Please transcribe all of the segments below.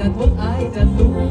จะทุกข์อายจะสู้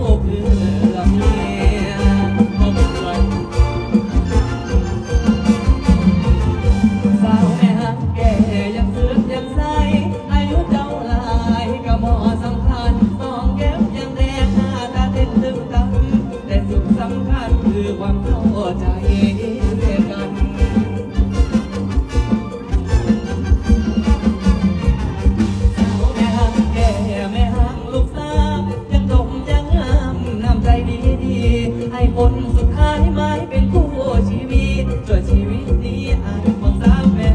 ไม้เป็นคู่ชีวิตจนชีวิตนี้อายมองสาวแม่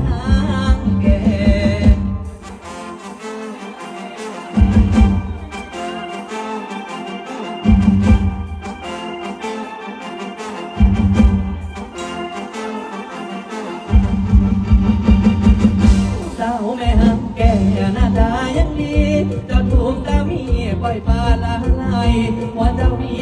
แก่สาวแม่แก่หน้าตยังดีเจ้าถูกสามีปล่ปาละลายว่าเจ้ามี